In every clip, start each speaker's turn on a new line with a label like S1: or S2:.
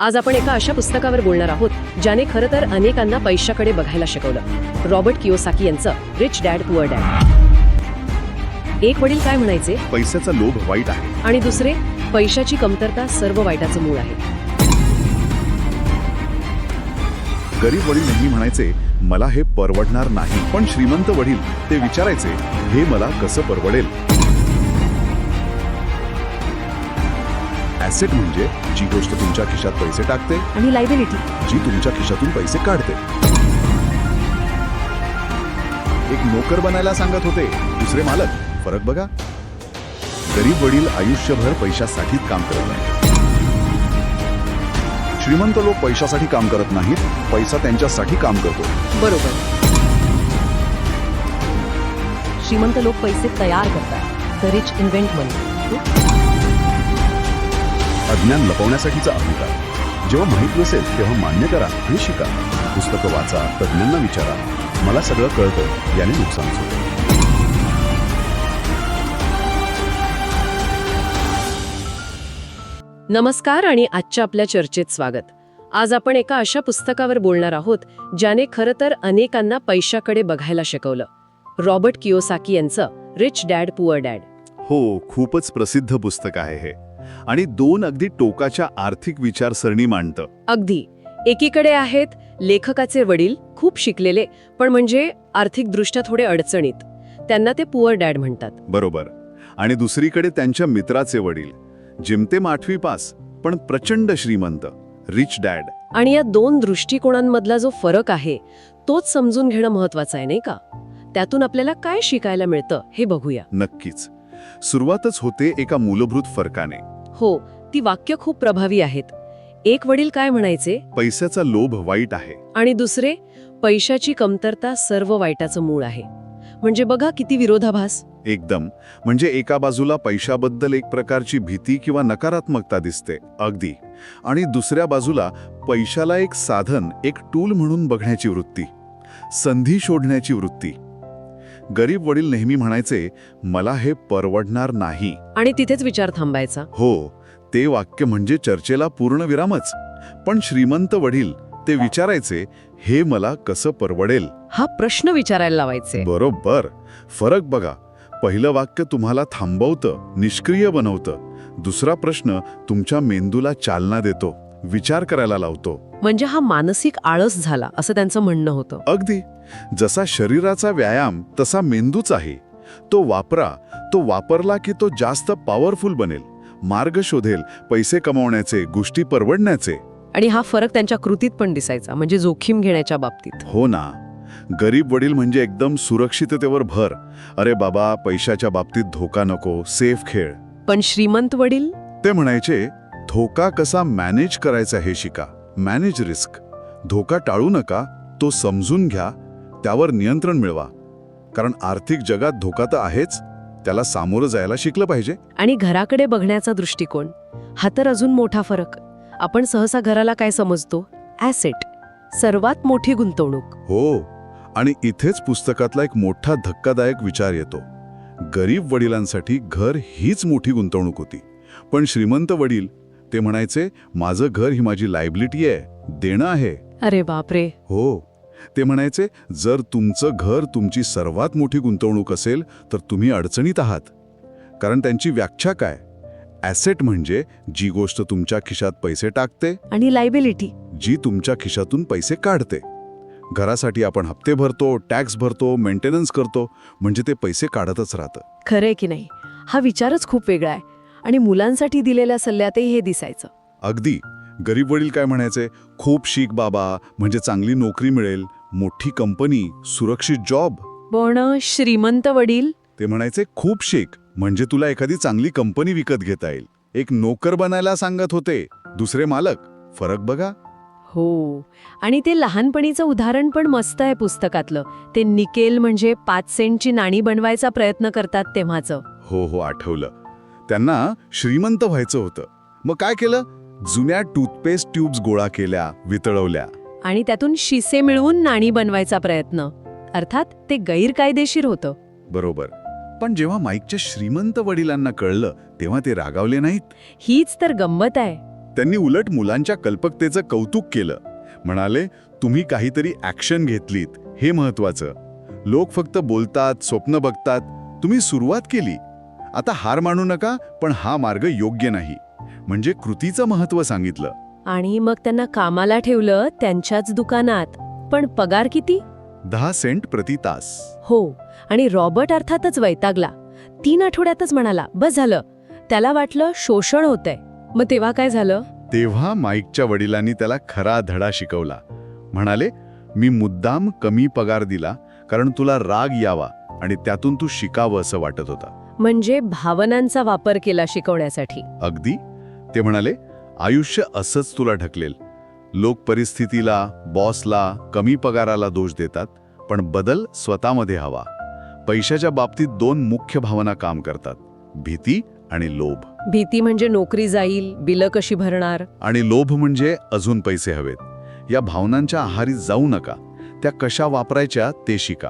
S1: आज आपण एका अशा पुस्तकावर बोलणार आहोत ज्याने खरं तर अनेकांना पैशाकडे बघायला शिकवलं. रॉबर्ट कियोसाकी यांचं रिच डॅड पुअर डॅड. एक वडील काय म्हणायचे?
S2: पैशाचा लोभ वाईट आहे.
S1: आणि दुसरे पैशाची कमतरता सर्व वाईटाचं मूळ आहे.
S2: गरीब वडील नेहमी म्हणायचे मला हे परवडणार नाही. पण श्रीमंत वडील ते विचारायचे हे मला कसं परवडेल? ऍसेट म्हणजे जी गोष्ट तुमच्या खिशात पैसे टाकते
S1: आणि लायबिलिटी
S2: जी तुमच्या खिशातून पैसे काढते. एक नोकर बनायला सांगत होते दुसरे मालक फरक बघा. गरीब वडील आयुष्यभर पैशासाठीच काम करत नाही श्रीमंत लोक पैशासाठी काम करत नाहीत पैसा त्यांच्यासाठी काम करतो.
S1: बरोबर. श्रीमंत लोक पैसे तयार करतात. द रिच इन्व्हेंट मनी
S2: अज्ञान लपवण्यासाठीचा अहंकार जेव्हा माहीत नसेल तेव्हा मान्य करा आणि शिका. पुस्तकं वाचा तज्ज्ञांना विचारा. मला सगळं कळतं याने नुकसान होतं
S1: नमस्कार आणि आजच्या आपल्या चर्चेत स्वागत. आज आपण एका अशा पुस्तकावर बोलणार आहोत ज्याने खरं तर अनेकांना पैशाकडे बघायला शिकवलं. रॉबर्ट कियोसाकी यांचं रिच डॅड पुअर डॅड.
S2: हो खूपच प्रसिद्ध पुस्तक आहे हे. आणि दोन अगदी टोकाच्या आर्थिक विचारसरणी मांडतं.
S1: अगदी. एकीकडे आहेत लेखकाचे वडील खूप शिकलेले पण म्हणजे आर्थिकदृष्ट्या थोडे अडचणीत. त्यांना ते पुअर डॅड म्हणतात.
S2: बरोबर. आणि दुसरीकडे त्यांच्या मित्राचे वडील. जिमते आठवी पास पण प्रचंड श्रीमंत रिच डॅड.
S1: आणि या दोन दृष्टिकोनांमधला जो फरक आहे तोच समजून घेणं महत्वाचं आहे नाही का? त्यातून आपल्याला काय शिकायला मिळतं हे बघूया.
S2: नक्कीच. सुरुवातच होते एका मूलभूत फरकाने.
S1: हो ती वाक्य खूप प्रभावी आहेत. एक वडील काय म्हणायचे?
S2: पैशाचा लोभ वाईट आहे.
S1: आणि दुसरे पैशाची कमतरता सर्व वाईटाचं मूळ आहे. म्हणजे बघा किती विरोधाभास.
S2: एकदम. म्हणजे एका बाजूला पैशाबद्दल एक प्रकारची भीती किंवा नकारात्मकता दिसते अगदी. आणि दुसऱ्या बाजूला पैशाला एक साधन एक टूल म्हणून बघण्याची वृत्ती. संधी शोधण्याची वृत्ती. गरीब वडील नेहमी म्हणायचे मला हे परवडणार नाही.
S1: आणि तिथेच विचार थांबायचा.
S2: हो ते वाक्य म्हणजे चर्चेला पूर्ण विरामच. पण श्रीमंत वडील ते विचारायचे हे मला कसं परवडेल?
S1: हा प्रश्न विचारायला लावायचे.
S2: बरोबर. फरक बघा. पहिलं वाक्य तुम्हाला थांबवतं निष्क्रिय बनवतं. दुसरा प्रश्न तुमच्या मेंदूला चालना देतो. विचार करायला लावतो.
S1: म्हणजे हा मानसिक आळस झाला असं त्यांचं म्हणणं होतं.
S2: अगदी. जसा शरीराचा व्यायाम तसा मेंदूच आहे. तो वापरा तो वापरला की तो जास्त पॉवरफुल बनेल. मार्ग शोधेल पैसे कमावण्याचे गोष्टी परवडण्याचे.
S1: आणि हा फरक त्यांच्या कृतीत पण दिसायचा म्हणजे जोखीम घेण्याच्या बाबतीत.
S2: हो ना. गरीब वडील म्हणजे एकदम सुरक्षिततेवर भर. अरे बाबा पैशाच्या बाबतीत धोका नको सेफ खेळ.
S1: पण श्रीमंत वडील?
S2: ते म्हणायचे धोका कसा मॅनेज करायचा हे शिका. मॅनेज रिस्क धोका टाळू नका तो समजून घ्या त्यावर नियंत्रण मिळवा. कारण आर्थिक जगात धोका तर आहेच त्याला सामोरं जायला शिकलं पाहिजे.
S1: आणि घराकडे बघण्याचा दृष्टिकोन. हा तर अजून मोठा फरक. आपण सहसा घराला काय समजतो? ॲसेट सर्वात मोठी गुंतवणूक.
S2: हो आणि इथेच पुस्तकातला एक मोठा धक्कादायक विचार येतो. गरीब वडिलांसाठी घर हीच मोठी गुंतवणूक होती. पण श्रीमंत वडील ते म्हणायचे माझं घर ही माझी लायबिलिटी आहे देणं आहे.
S1: अरे बापरे.
S2: हो. ते म्हणायचे जर तुमचं घर तुमची सर्वात मोठी गुंतवणूक असेल तर तुम्ही अडचणीत आहात. कारण त्यांची व्याख्या काय? ॲसेट म्हणजे जी गोष्ट तुमच्या खिशात पैसे टाकते
S1: आणि लायबिलिटी
S2: जी तुमच्या खिशातून पैसे काढते. घरासाठी आपण हप्ते भरतो टॅक्स भरतो मेंटेनन्स करतो म्हणजे ते पैसे काढतच राहतं.
S1: खरंय की नाही? हा विचारच खूप वेगळा आहे. आणि मुलांसाठी दिलेल्या सल्ल्यातही हे दिसायचं.
S2: अगदी. गरीब वडील काय म्हणायचे? खूप शिक बाबा म्हणजे चांगली नोकरी मिळेल मोठी कंपनी सुरक्षित जॉब.
S1: पण श्रीमंत वडील?
S2: ते म्हणायचे खूप शिक म्हणजे तुला एखादी चांगली कंपनी विकत घेता येईल. एक नोकर बनायला सांगत होते. दुसरे मालक. फरक बघा.
S1: हो. आणि ते लहानपणीचं उदाहरण पण मस्त आहे पुस्तकातलं. ते निकेल म्हणजे पाच सेंटची नाणी बनवायचा प्रयत्न करतात तेव्हाचं.
S2: हो हो आठवलं. त्यांना श्रीमंत व्हायचं होतं. मग काय केलं? जुन्या टूथपेस्ट ट्यूब्स गोळा केल्या वितळवल्या.
S1: आणि त्यातून शिसे मिळवून नाणी बनवायचा प्रयत्न. अर्थात ते गैरकायदेशीर होतं.
S2: बरोबर. पण जेव्हा माईकच्या श्रीमंत वडिलांना कळलं तेव्हा ते रागावले नाहीत?
S1: हीच तर गंमत आहे.
S2: त्यांनी उलट मुलांच्या कल्पकतेचं कौतुक केलं. म्हणाले तुम्ही काहीतरी ॲक्शन घेतलीत. हे महत्वाचं लोक फक्त बोलतात स्वप्न बघतात. तुम्ही सुरुवात केली. आता हार मानू नका पण हा मार्ग योग्य नाही. म्हणजे कृतीचं महत्त्व सांगितलं.
S1: आणि मग त्यांना कामाला ठेवलं त्यांच्याच दुकानात. पण पगार किती?
S2: दहा सेंट प्रति तास.
S1: हो आणि रॉबर्ट अर्थातच वैतागला. तीन आठवड्यातच म्हणाला बस झालं. त्याला वाटलं शोषण होतंय. मग तेव्हा काय झालं?
S2: तेव्हा माईकच्या वडिलांनी त्याला खरा धडा शिकवला. म्हणाले मी मुद्दाम कमी पगार दिला कारण तुला राग यावा आणि त्यातून तू शिकावं असं वाटत होता.
S1: म्हणजे भावनांचा वापर केला शिकवण्यासाठी.
S2: अगदी. ते म्हणाले आयुष्य असंच तुला ढकलेल. लोक परिस्थितीला बॉसला कमी पगाराला दोष देतात पण बदल स्वतःमध्ये हवा. पैशाच्या बाबतीत दोन मुख्य भावना काम करतात भीती आणि लोभ.
S1: भीती म्हणजे नोकरी जाईल बिलं कशी भरणार?
S2: आणि लोभ म्हणजे अजून पैसे हवेत. या भावनांच्या आहारी जाऊ नका. त्या कशा वापरायच्या ते शिका.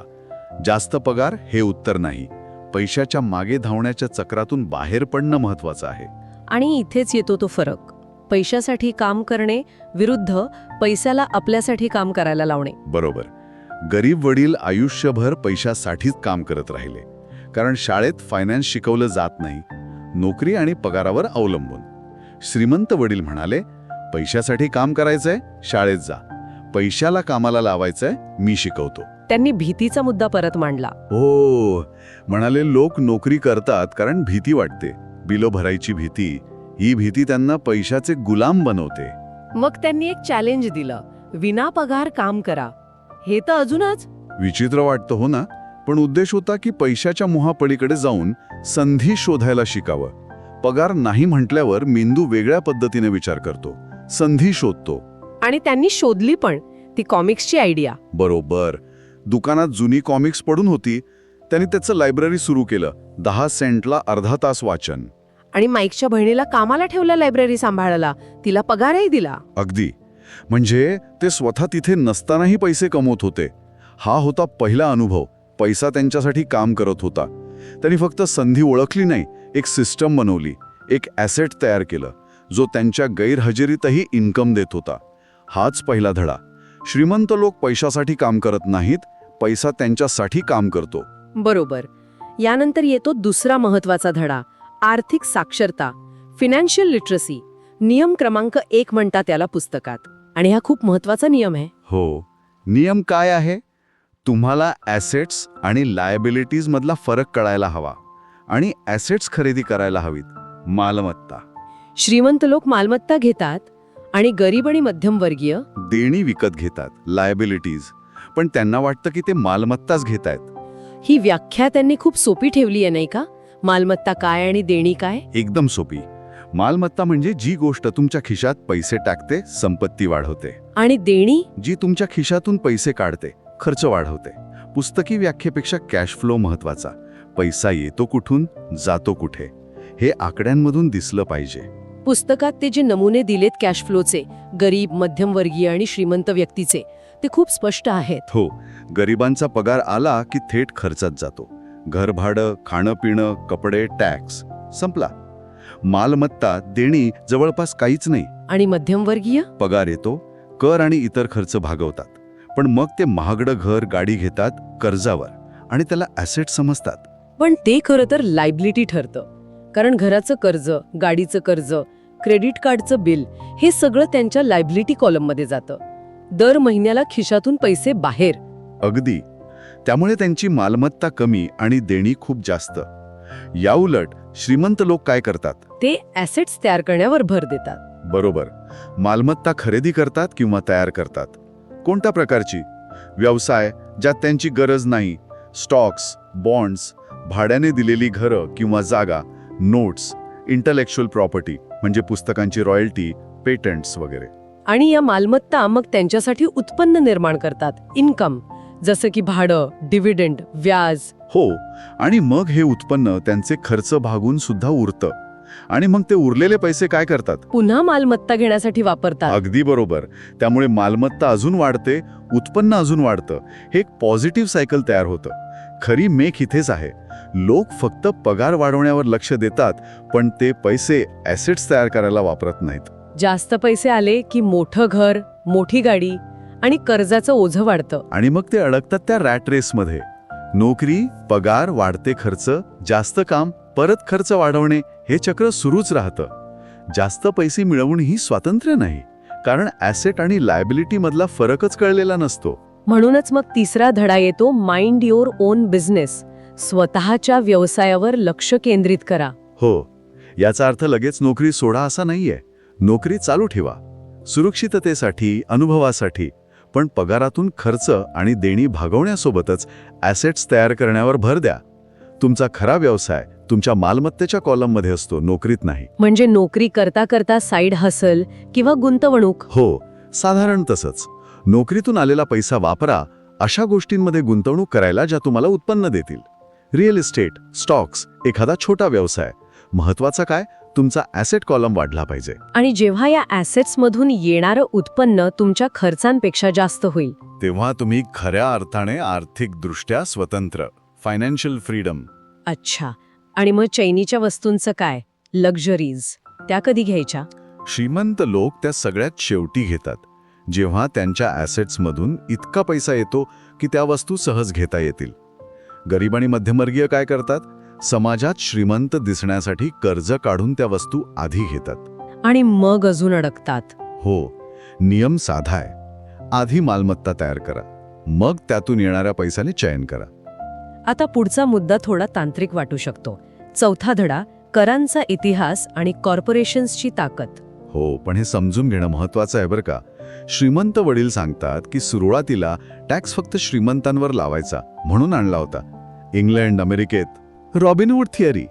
S2: जास्त पगार हे उत्तर नाही. पैशाच्या मागे धावण्याच्या चक्रातून बाहेर पडणं महत्वाचं आहे.
S1: आणि इथेच येतो तो फरक. पैशासाठी काम करणे विरुद्ध पैशाला आपल्यासाठी काम करायला लावणे.
S2: बरोबर. गरीब वडील आयुष्यभर पैशासाठीच काम करत राहिले. कारण शाळेत फायनान्स शिकवलं जात नाही. नोकरी आणि पगारावर अवलंबून. श्रीमंत वडील म्हणाले पैशासाठी काम करायचंय? शाळेत जा. पैशाला कामाला लावायचंय? मी शिकवतो.
S1: त्यांनी भीतीचा मुद्दा परत मांडला.
S2: हो म्हणाले लोक नोकरी करतात कारण भीती वाटते. बिलो भरायची भीती. ही भीती त्यांना पैशाचे गुलाम बनवते.
S1: मग त्यांनी एक चॅलेंज दिलं. विना पगार काम करा. हे तर अजूनच?
S2: विचित्र वाटतं हो ना? पण उद्देश होता की पैशाच्या मोहापलीकडे जाऊन संधी शोधायला शिकावं. पगार नाही म्हटल्यावर मेंदू वेगळ्या पद्धतीने विचार करतो. संधी शोधतो.
S1: आणि त्यांनी शोधली पण. ती कॉमिक्सची आयडिया
S2: बरोबर. दुकानात जुनी कॉमिक्स पडून होती त्यांनी त्याचं लायब्ररी सुरू केलं दहा सेंटला अर्धा तास वाचन.
S1: आणि माईकच्या बहिणीला कामाला ठेवलं लायब्ररी सांभाळायला. तिला पगारही दिला.
S2: अगदी. म्हणजे ते स्वतः तिथे नसतानाही पैसे कमवत होते. हा होता पहिला अनुभव. पैसा त्यांच्यासाठी काम करत होता. त्यांनी फक्त संधी ओळखली नाही एक सिस्टम बनवली एक ॲसेट तयार केलं जो त्यांच्या गैरहजेरीतही इन्कम देत होता. हाच पहिला धडा. श्रीमंत लोक पैशासाठी काम करत नाहीत पैसा त्यांच्यासाठी काम करतो.
S1: बरोबर. यानंतर येतो दुसरा महत्त्वाचा धडा आर्थिक साक्षरता फिनान्शियल लिटरसी नियम क्रमांक एक म्हणतात त्याला पुस्तकात. आणि हा खूप महत्त्वाचा नियम आहे.
S2: हो. नियम काय आहे? तुम्हाला ॲसेट्स आणि लायबिलिटीज मधला फरक कळायला हवा. आणि ॲसेट्स खरेदी करायला हवीत. मालमत्ता.
S1: श्रीमंत लोक मालमत्ता घेतात आणि गरीब आणि मध्यमवर्गीय?
S2: देणी विकत घेतात लायबिलिटीज पण त्यांना वाटतं की ते मालमत्ताच घेतायत.
S1: ही व्याख्या त्यांनी खूप सोपी ठेवली आहे नाही का? मालमत्ता काय आणि देणी काय?
S2: एकदम सोपी. मालमत्ता म्हणजे जी गोष्ट तुमच्या खिशात पैसे टाकते संपत्ती वाढवते.
S1: आणि देणी?
S2: जी तुमच्या खिशातून पैसे काढते खर्च वाढवते. पुस्तकी व्याख्येपेक्षा कॅश फ्लो महत्त्वाचा. पैसा येतो कुठून जातो कुठे? हे आकड्यांमधून दिसलं पाहिजे.
S1: पुस्तकात ते जे नमुने दिलेत कॅश फ्लोचे गरीब मध्यमवर्गीय आणि श्रीमंत व्यक्तीचे ते खूप स्पष्ट आहेत.
S2: हो गरिबांचा पगार आला की थेट खर्चात जातो. घर भाडं खाणं पिणं कपडे टॅक्स संपला. मालमत्ता देणी जवळपास काहीच नाही.
S1: आणि मध्यमवर्गीय?
S2: पगार येतो कर आणि इतर खर्च भागवतात. पण मग ते महागडं घर गाडी घेतात कर्जावर. आणि त्याला ॲसेट समजतात.
S1: पण ते खरं तर लायबिलिटी ठरतं. कारण घराचं कर्ज गाडीचं कर्ज क्रेडिट कार्डचं बिल हे सगळं त्यांच्या लायबिलिटी कॉलममध्ये जातं. दर महिन्याला खिशातून पैसे बाहेर.
S2: अगदी. त्यामुळे त्यांची मालमत्ता कमी आणि देणी खूप जास्त. याउलट श्रीमंत लोक काय करतात?
S1: ते ॲसेट्स तयार करण्यावर भर देतात.
S2: बरोबर. मालमत्ता खरेदी करतात किंवा तयार करतात. कोणत्या प्रकारची? व्यवसाय ज्यात त्यांची गरज नाही. स्टॉक्स बॉन्ड्स भाड्याने दिलेली घरं किंवा जागा नोट्स इंटलेक्च्युअल प्रॉपर्टी म्हणजे पुस्तकांची रॉयल्टी पेटंट्स वगैरे.
S1: आणि या मालमत्ता मग त्यांच्यासाठी उत्पन्न निर्माण करतात इन्कम जसं की भाडं डिव्हिडंड व्याज.
S2: हो आणि मग हे उत्पन्न त्यांचे खर्च भागून सुद्धा उरतं. आणि मग ते उरलेले पैसे काय करतात?
S1: पुन्हा मालमत्ता घेण्यासाठी वापरतात.
S2: अगदी बरोबर. त्यामुळे मालमत्ता अजून वाढते उत्पन्न अजून वाढतं. हे एक पॉझिटिव्ह सायकल तयार होतं. खरी मेख इथेच आहे. लोक फक्त पगार वाढवण्यावर लक्ष देतात पण ते पैसे ॲसेट्स तयार करायला वापरत नाहीत.
S1: जास्त पैसे आले की मोठं घर मोठी गाडी आणि कर्जाचं ओझं वाढतं.
S2: आणि मग ते अडकतात त्या रॅट रेसमध्ये नोकरी पगार वाढते खर्च जास्त काम परत खर्च वाढवणे हे चक्र सुरूच राहतं. जास्त पैसे मिळवून ही स्वातंत्र्य नाही कारण ॲसेट आणि लायबिलिटी मधला फरकच कळलेला नसतो.
S1: म्हणूनच मग तिसरा धडा येतो माइंड युअर ओन बिझनेस स्वतःच्या व्यवसायावर लक्ष केंद्रित करा.
S2: हो याचा अर्थ लगेच नोकरी सोडा असा नाहीये. नोकरी चालू ठेवा. सुरक्षिततेसाठी अनुभवासाठी पण पगारातून खर्च आणि देणी भागवण्यासोबतच ॲसेट्स तयार करण्यावर भर द्या. तुमचा खरा व्यवसाय तुमच्या मालमत्तेच्या कॉलममध्ये असतो नोकरीत नाही.
S1: म्हणजे नोकरी करता करता साईड हसल किंवा गुंतवणूक?
S2: हो साधारण तसंच. नोकरीतून आलेला पैसा वापरा अशा गोष्टींमध्ये गुंतवणूक करायला ज्या तुम्हाला उत्पन्न देतील. रिअल इस्टेट स्टॉक्स एखादा छोटा व्यवसाय. महत्त्वाचा काय? तुमचा ॲसेट कॉलम वाढला पाहिजे.
S1: आणि जेव्हा या assets मधून येणारं उत्पन्न तुमच्या खर्चांपेक्षा जास्त होईल.
S2: तेव्हा तुम्ही खऱ्या अर्थाने आर्थिकदृष्ट्या स्वतंत्र. Financial freedom.
S1: अच्छा. आणि मग चैनीच्या वस्तूंचं काय? लक्झरीज त्या कधी घ्यायच्या?
S2: श्रीमंत लोक त्या सगळ्यात शेवटी घेतात. जेव्हा त्यांच्या ॲसेट्समधून इतका पैसा येतो की त्या वस्तू सहज घेता येतील. गरीब आणि मध्यमवर्गीय काय करतात? समाजात श्रीमंत दिसण्यासाठी कर्ज काढून त्या वस्तू आधी घेतात.
S1: आणि मग अजून अडकतात.
S2: हो नियम साधा आहे. आधी मालमत्ता तयार करा. मग त्यातून येणाऱ्या पैशाने चयन करा.
S1: आता पुढचा मुद्दा थोडा तांत्रिक वाटू शकतो. चौथा धडा करांचा इतिहास आणि कॉर्पोरेशन्सची ताकद.
S2: हो पण हे समजून घेणं महत्वाचं आहे बरं का. श्रीमंत वडील सांगतात की सुरुवातीला टॅक्स फक्त श्रीमंतांवर लावायचा म्हणून आणला होता. इंग्लंड अमेरिकेत. Robin Hood theory.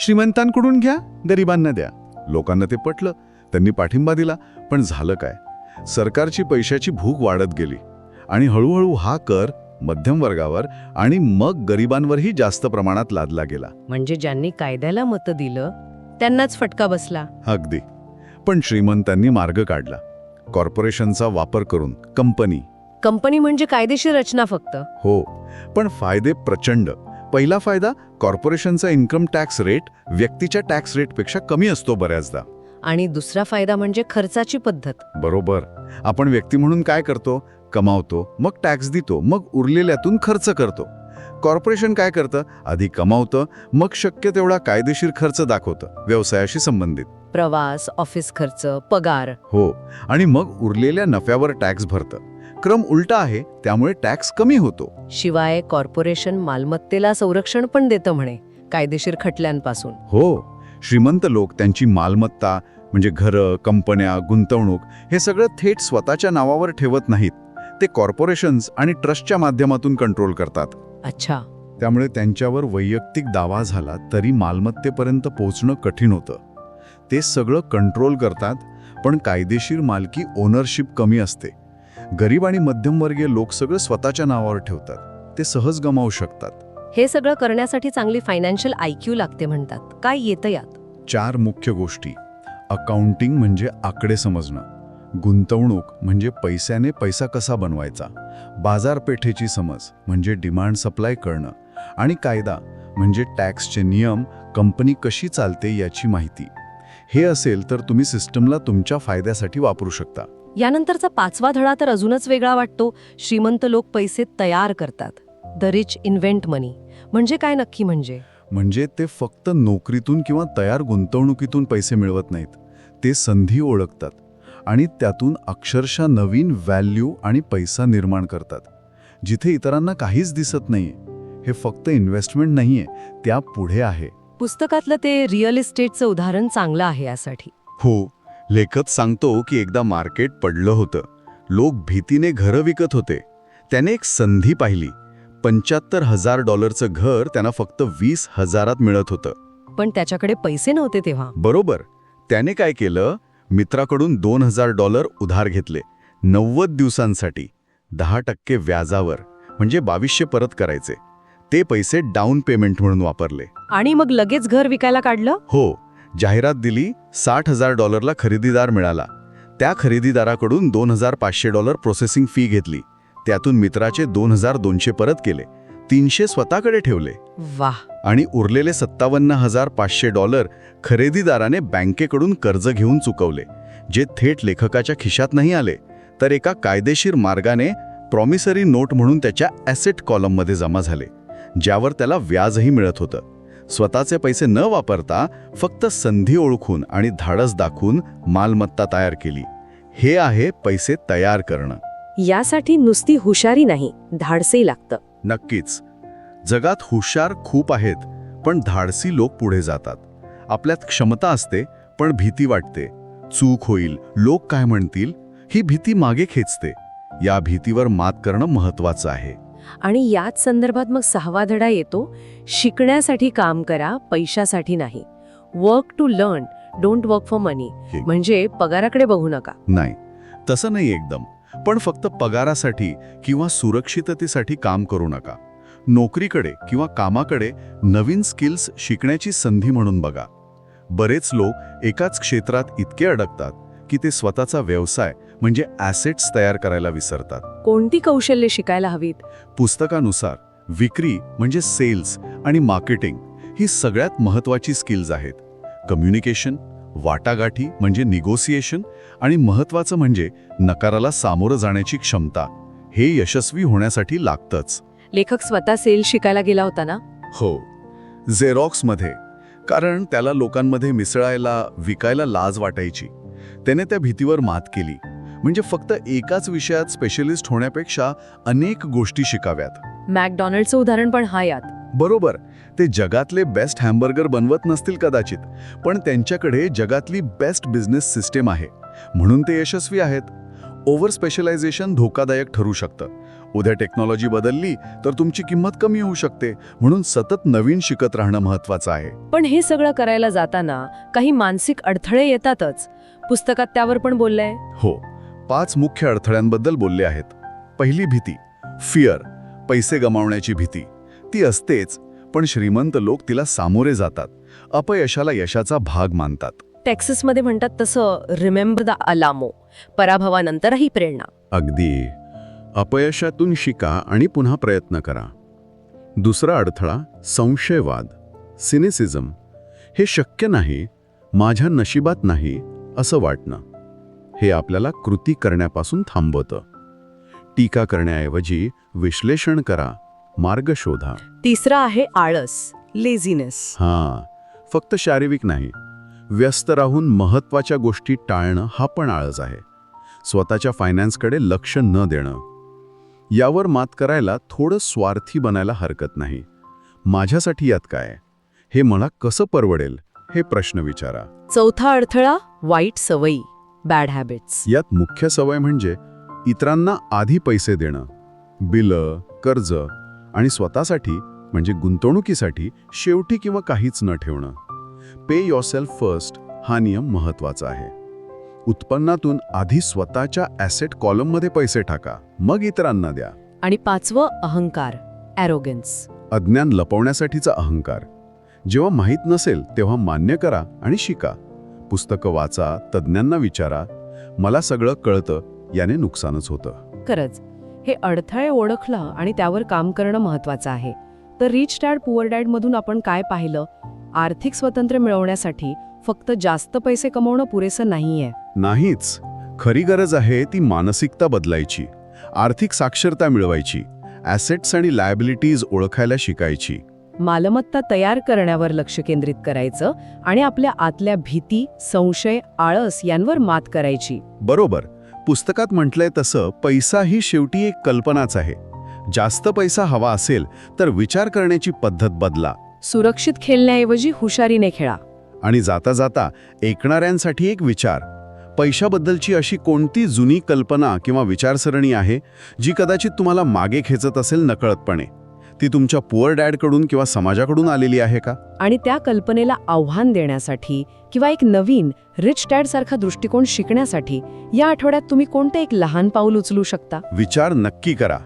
S2: श्रीमंतांकडून घ्या गरिबांना द्या. लोकांना ते पटलं त्यांनी पाठिंबा दिला पण झालं काय? सरकारची पैशाची भूक वाढत गेली. आणि हळूहळू हा कर मध्यम वर्गावर आणि मग गरिबांवरही जास्त प्रमाणात लादला गेला.
S1: म्हणजे ज्यांनी कायद्याला मतं दिलं त्यांनाच फटका बसला.
S2: अगदी. पण श्रीमंतांनी मार्ग काढला. कॉर्पोरेशनचा वापर करून कंपनी.
S1: कंपनी म्हणजे कायदेशीर रचना फक्त.
S2: हो पण फायदे प्रचंड. पहिला फायदा कॉर्पोरेशनचा इन्कम टॅक्स रेट व्यक्तीच्या टॅक्स रेटपेक्षा कमी असतो बऱ्याचदा.
S1: आणि दुसरा फायदा म्हणजे खर्चाची पद्धत.
S2: बरोबर. आपण व्यक्ती म्हणून काय करतो? कमावतो मग टॅक्स देतो मग उरलेल्यातून खर्च करतो. कॉर्पोरेशन काय करतं? आधी कमावतं मग शक्य तेवढा कायदेशीर खर्च दाखवतं व्यवसायाशी संबंधित.
S1: प्रवास ऑफिस खर्च पगार.
S2: हो आणि मग उरलेल्या नफ्यावर टॅक्स भरतं. क्रम उलटा आहे त्यामुळे टॅक्स कमी होतो.
S1: शिवाय कॉर्पोरेशन मालमत्तेला संरक्षण पण देतं म्हणे कायदेशीर खटल्यांपासून.
S2: हो श्रीमंत लोक त्यांची मालमत्ता म्हणजे घरं कंपन्या गुंतवणूक हे सगळं थेट स्वतःच्या नावावर ठेवत नाहीत. ते कॉर्पोरेशन्स आणि ट्रस्टच्या माध्यमातून कंट्रोल करतात.
S1: अच्छा.
S2: त्यामुळे त्यांच्यावर वैयक्तिक दावा झाला तरी मालमत्तेपर्यंत पोहोचणं कठीण होतं. ते सगळं कंट्रोल करतात पण कायदेशीर मालकी ओनरशिप कमी असते. गरीब आणि मध्यमवर्गीय लोक सगळं स्वतःच्या नावावर ठेवतात. ते सहज गमावू शकतात.
S1: हे सगळं करण्यासाठी चांगली फायनान्शियल आयक्यू लागते म्हणतात. काय येतं यात?
S2: चार मुख्य गोष्टी. अकाउंटिंग म्हणजे आकडे समजणं. गुंतवणूक म्हणजे पैशाने पैसा कसा बनवायचा? बाजारपेठेची समज म्हणजे डिमांड सप्लाय करणं आणि कायदा म्हणजे टॅक्सचे नियम कंपनी कशी चालते याची माहिती. हे असेल तर तुम्ही सिस्टमला तुमच्या फायद्यासाठी वापरू शकता.
S1: यानंतरचा पाचवा धडा तर अजूनच वेगळा वाटतो. श्रीमंत लोक पैसे तयार करतात. द रिच इन्व्हेंट मनी म्हणजे काय नक्की म्हणजे?
S2: म्हणजे ते फक्त नोकरीतून किंवा तयार गुंतवणुकीतून पैसे मिळवत नाहीत. ते संधी ओळखतात. आणि त्यातून अक्षरशः नवीन व्हॅल्यू आणि पैसा निर्माण करतात. जिथे इतरांना काहीच दिसत नाहीये. हे फक्त इन्व्हेस्टमेंट नाहीये त्या पुढे आहे.
S1: पुस्तकातलं ते रिअल इस्टेटचं उदाहरण चांगलं आहे यासाठी.
S2: हो लेखक सांगतो की एकदा मार्केट पडलं होतं. लोक भीतीने घरं विकत होते. त्याने एक संधी पाहिली. पंच्याहत्तर हजार डॉलरचं घर त्यांना फक्त वीस हजारात मिळत होतं.
S1: पण त्याच्याकडे पैसे नव्हते तेव्हा.
S2: बरोबर. त्याने काय केलं? मित्राकडून दोन हजार डॉलर उधार घेतले. नव्वद दिवसांसाठी दहा टक्के व्याजावर म्हणजे बावीसशे परत करायचे. ते पैसे डाऊन पेमेंट म्हणून वापरले.
S1: आणि मग लगेच घर विकायला काढलं?
S2: हो. जाहिरात दिली साठ हजार डॉलरला खरेदीदार मिळाला. त्या खरेदीदाराकडून दोन हजार पाचशे डॉलर प्रोसेसिंग फी घेतली. त्यातून मित्राचे दोन हजार दोनशे परत केले. तीनशे स्वतःकडे ठेवले.
S1: वाह
S2: आणि उरलेले सत्तावन्न हजार पाचशे डॉलर खरेदीदाराने बँकेकडून कर्ज घेऊन चुकवले जे थेट लेखकाच्या खिशात नाही आले तर एका कायदेशीर मार्गाने प्रॉमिसरी नोट म्हणून त्याच्या ॲसेट कॉलममध्ये जमा झाले ज्यावर त्याला व्याजही मिळत होतं. स्वतःचे पैसे न वापरता फक्त संधी ओळखून आणि धाडस दाखवून मालमत्ता तयार केली. हे आहे पैसे तयार करणं.
S1: यासाठी नुसती हुशारी नाही धाडसही लागतं.
S2: नक्कीच. जगात हुशार खूप आहेत पण धाडसी लोक पुढे जातात. आपल्यात क्षमता असते पण भीती वाटते. चूक होईल लोक काय म्हणतील? ही भीती मागे खेचते. या भीतीवर मात करणं महत्वाचं आहे.
S1: आणि याच संदर्भात मग सहावा धडा येतो शिकण्यासाठी काम करा पैशासाठी नाही. Work to learn don't work for money. म्हणजे पगाराकडे बघू नका.
S2: नाही. तसं नाही एकदम. पण फक्त पगारासाठी किंवा सुरक्षिततेसाठी काम करू नका. नोकरीकडे किंवा कामाकडे नवीन स्किल्स शिकण्याची संधी म्हणून बघा. बरेच लोक एकाच क्षेत्रात इतके अडकतात की ते स्वतःचा व्यवसाय म्हणजे ॲसेट्स तयार करायला विसरतात.
S1: कोणती कौशल्य शिकायला हवीत?
S2: पुस्तकानुसार विक्री म्हणजे सेल्स आणि मार्केटिंग ही सगळ्यात महत्त्वाची स्किल्स आहेत. कम्युनिकेशन वाटागाठी म्हणजे निगोसिएशन आणि महत्त्वाचं म्हणजे नकाराला सामोरं जाण्याची क्षमता. हे यशस्वी होण्यासाठी लागतंच.
S1: लेखक स्वतः सेल शिकायला गेला होता ना?
S2: हो. झेरॉक्समध्ये कारण त्याला लोकांमध्ये मिसळायला विकायला लाज वाटायची. त्याने त्या भीतीवर मात केली. म्हणजे फक्त एकाच विषयात स्पेशलिस्ट होण्यापेक्षा अनेक गोष्टी शिकाव्यात.
S1: मॅकडॉनल्डचं उदाहरण पण हा यात.
S2: बरोबर. ते जगातले बेस्ट हॅम्बर्गर बनवत नसतील कदाचित पण त्यांच्याकडे जगातली बेस्ट बिझनेस सिस्टीम आहे. म्हणून ते यशस्वी आहेत. ओव्हर स्पेशलायझेशन धोकादायक ठरू शकतं. उद्या टेक्नॉलॉजी बदलली तर तुमची किंमत कमी होऊ शकते. म्हणून सतत नवीन शिकत राहणं महत्वाचं आहे.
S1: पण हे सगळं करायला जाताना काही मानसिक अडथळे येतातच. पुस्तकात त्यावर पण बोललंय?
S2: हो. पाच मुख्य अडथळ्यांबद्दल बोलले आहेत. पहिली भीती फिअर पैसे गमावण्याची भीती. ती असतेच पण श्रीमंत लोक तिला सामोरे जातात. अपयशाला यशाचा भाग मानतात.
S1: टेक्सासमध्ये म्हणतात तसं रिमेंबर द अलामो पराभवानंतरही प्रेरणा.
S2: अगदी. अपयशातून शिका आणि पुन्हा प्रयत्न करा. दुसरा अडथळा संशयवाद. सिनेसिझम. हे शक्य नाही माझ्या नशिबात नाही असं वाटणं. हे आपल्याला कृती करण्यापासून थांबवतं. टीका करण्याऐवजी विश्लेषण करा मार्ग शोधा.
S1: तिसरा आहे आळस लेझिनेस
S2: हां फक्त शारीरिक नाही. व्यस्त राहून महत्त्वाच्या गोष्टी टाळणं हा पण आळस आहे. स्वतःच्या फायनान्सकडे लक्ष न देणं. यावर मात करायला थोडं स्वार्थी बनायला हरकत नाही. माझ्यासाठी यात काय? हे मला कसं परवडेल? हे प्रश्न विचारा.
S1: चौथा अडथळा वाईट सवयी बॅड हॅबिट्स
S2: यात मुख्य सवय म्हणजे इतरांना आधी पैसे देणं बिलं कर्ज आणि स्वतःसाठी म्हणजे गुंतवणुकीसाठी शेवटी किंवा काहीच न ठेवणं. पे युअर सेल्फ फर्स्ट हा नियम महत्त्वाचा आहे. उत्पन्नातून आधी स्वतःच्या ॲसेट कॉलममध्ये पैसे टाका. मग इतरांना द्या.
S1: आणि पाचवं अहंकार ॲरोगन्स
S2: अज्ञान लपवण्यासाठीचा अहंकार. जेव्हा माहीत नसेल तेव्हा मान्य करा आणि शिका. पुस्तकं वाचा तज्ज्ञांना विचारा. मला सगळं कळतं याने नुकसानच होतं.
S1: खरंच हे अडथळे ओळखलं आणि त्यावर काम करणं महत्वाचं आहे. तर रिच डॅड पुअर डॅड मधून आपण काय पाहिलं? आर्थिक स्वातंत्र्य मिळवण्यासाठी फक्त जास्त पैसे कमवणं पुरेसं नाहीये.
S2: नाहीच. खरी गरज आहे ती मानसिकता बदलायची आर्थिक साक्षरता मिळवायची ॲसेट्स आणि लायबिलिटीज ओळखायला शिकायची.
S1: मालमत्ता तयार करण्यावर लक्ष केंद्रित करायचं आणि आपल्या आतल्या भीती संशय आळस यांवर मात करायची.
S2: बरोबर. पुस्तकात म्हटलंय तसं पैसा ही शेवटी एक कल्पनाच आहे. जास्त पैसा हवा असेल तर विचार करण्याची पद्धत बदला.
S1: सुरक्षित खेळण्याऐवजी हुशारीने खेळा.
S2: आणि जाता जाता ऐकणाऱ्यांसाठी एक विचार. पैशाबद्दलची अशी कोणती जुनी कल्पना किंवा विचारसरणी आहे जी कदाचित तुम्हाला मागे खेचत असेल नकळतपणे? ती तुमच्या पुअर डॅडकडून किंवा समाजाकडून आलेली आहे का?
S1: आणि त्या कल्पनेला आव्हान देण्यासाठी किंवा एक नवीन रिच डॅड सारखा दृष्टिकोन शिकण्यासाठी या आठवड्यात तुम्ही कोणते एक लहान पाऊल उचलू शकता?
S2: विचार नक्की करा.